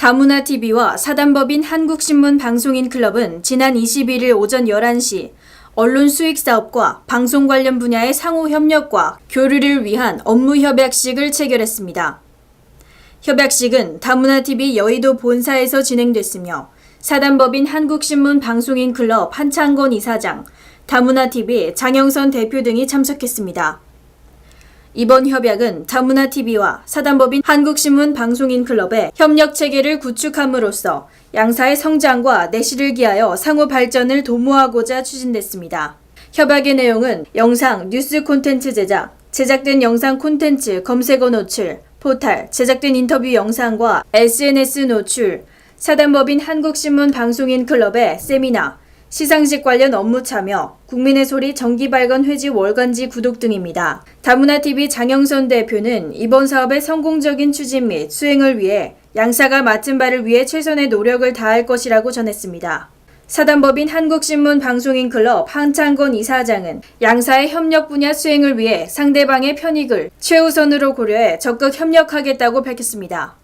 다문화 TV와 사단법인 한국신문 방송인 클럽은 지난 21일 오전 11시 언론 수익 사업과 방송 관련 분야의 상호 협력과 교류를 위한 업무 협약식을 체결했습니다. 협약식은 다문화 TV 여의도 본사에서 진행됐으며 사단법인 한국신문 방송인 클럽 한창건 이사장, 다문화 TV 장영선 대표 등이 참석했습니다. 이번 협약은 다문화 TV와 사단법인 한국신문 방송인 클럽의 협력 체계를 구축함으로써 양사의 성장과 내실을 기하여 상호 발전을 도모하고자 추진됐습니다. 협약의 내용은 영상, 뉴스 콘텐츠 제작, 제작된 영상 콘텐츠 검색어 노출, 포탈, 제작된 인터뷰 영상과 SNS 노출, 사단법인 한국신문 방송인 클럽의 세미나, 시상식 관련 업무 참여, 국민의 소리 정기 발간 회지 월간지 구독 등입니다. 다문화TV 장영선 대표는 이번 사업의 성공적인 추진 및 수행을 위해 양사가 맡은 바를 위해 최선의 노력을 다할 것이라고 전했습니다. 사단법인 한국신문 방송인 클럽 한창건 이사장은 양사의 협력 분야 수행을 위해 상대방의 편익을 최우선으로 고려해 적극 협력하겠다고 밝혔습니다.